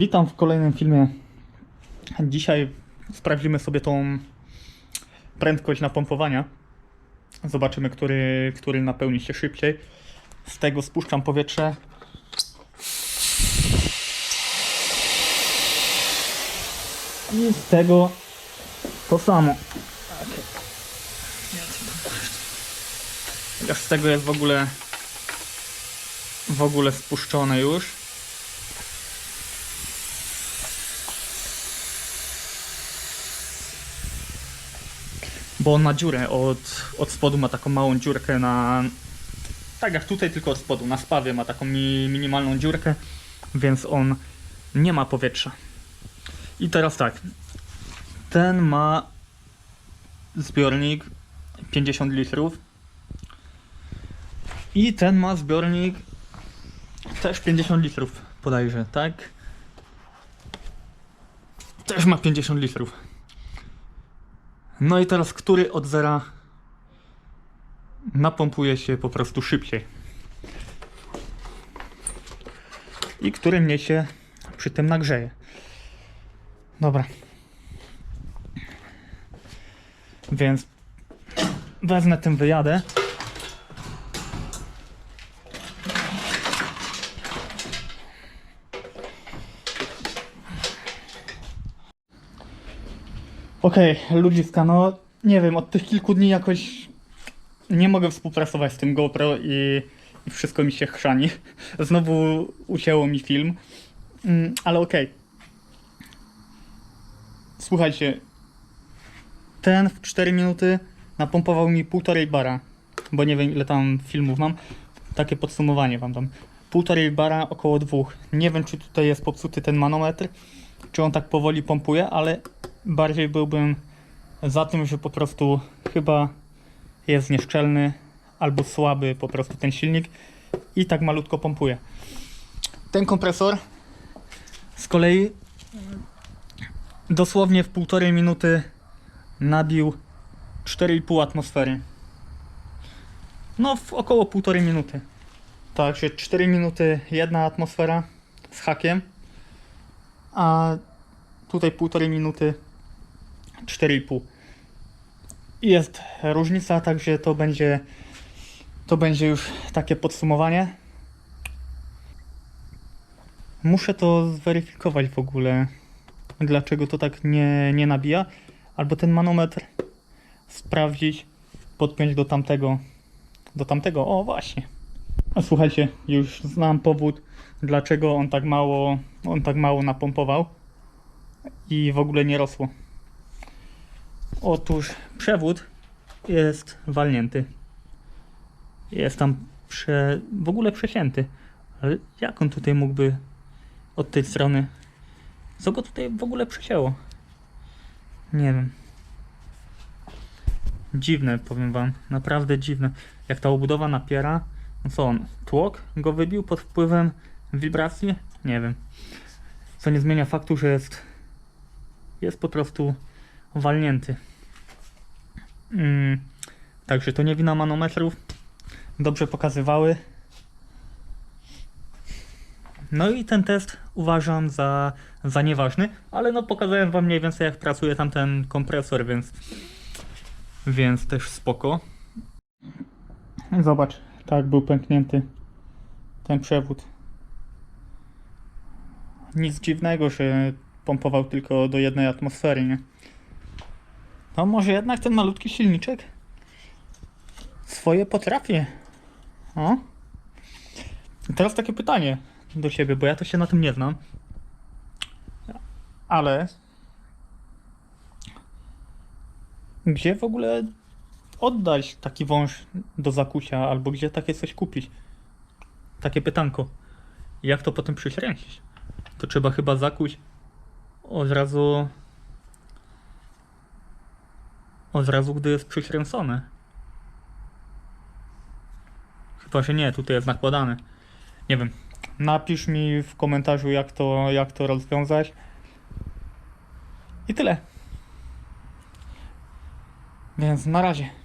Witam w kolejnym filmie. Dzisiaj sprawdzimy sobie tą prędkość napompowania. Zobaczymy, który, który napełni się szybciej. Z tego spuszczam powietrze. I z tego to samo. Chociaż z tego jest w ogóle w ogóle spuszczone już. Bo on ma dziurę od, od spodu, ma taką małą dziurkę na. Tak jak tutaj, tylko od spodu. Na spawie ma taką mi, minimalną dziurkę, więc on nie ma powietrza. I teraz tak. Ten ma zbiornik 50 litrów. I ten ma zbiornik też 50 litrów, podajże, tak? Też ma 50 litrów. No i teraz, który od zera napompuje się po prostu szybciej? I który mnie się przy tym nagrzeje? Dobra. Więc wezmę tym wyjadę. Okej, ludziska, no nie wiem, od tych kilku dni jakoś nie mogę współpracować z tym GoPro i, i wszystko mi się chrzani. Znowu ucięło mi film, Mm, ale okej. Słuchajcie, ten w 4 minuty napompował mi półtorej bara, bo nie wiem ile tam filmów mam. Takie podsumowanie wam dam. Półtorej bara, około dwóch. Nie wiem czy tutaj jest popsuty ten manometr, czy on tak powoli pompuje, ale bardziej byłbym za tym, że po prostu chyba jest nieszczelny albo słaby po prostu ten silnik i tak malutko pompuje. Ten kompresor z kolei dosłownie w półtorej minuty nabił 4,5 atmosfery. No, w około półtorej minuty. Także 4 minuty jedna atmosfera z hakiem, a tutaj półtorej minuty 4,5. I Jest różnica, także to będzie to będzie już takie podsumowanie. Muszę to zweryfikować w ogóle, dlaczego to tak nie, nie nabija, albo ten manometr sprawdzić, podpiąć do tamtego, do tamtego, o właśnie. A słuchajcie, już znam powód, dlaczego on tak mało, on tak mało napompował i w ogóle nie rosło. Otóż przewód jest walnięty. Jest tam prze... w ogóle przecięty. Ale jak on tutaj mógłby od tej strony? Co go tutaj w ogóle przecięło? Nie wiem. Dziwne, powiem wam. Naprawdę dziwne. Jak ta obudowa napiera, no co on? Tłok go wybił pod wpływem wibracji? Nie wiem. Co nie zmienia faktu, że jest jest po prostu walnięty. Mm, także to nie wina manometrów. Dobrze pokazywały. No i ten test uważam za, za nieważny, ale no pokazałem wam mniej więcej jak pracuje tam ten kompresor, więc więc też spoko. Zobacz, tak był pęknięty ten przewód. Nic dziwnego, że pompował tylko do jednej atmosfery, nie? No może jednak ten malutki silniczek swoje potrafi. O? Teraz takie pytanie do ciebie, bo ja to się na tym nie znam. Ale gdzie w ogóle oddać taki wąż do zakucia, albo gdzie takie coś kupić? Takie pytanko. Jak to potem przyśręcić? To trzeba chyba zakuć od razu od razu, gdy jest przykręcone. Chyba, że nie, tutaj jest nakładane. Nie wiem. Napisz mi w komentarzu, jak to, jak to rozwiązać. I tyle. Więc na razie.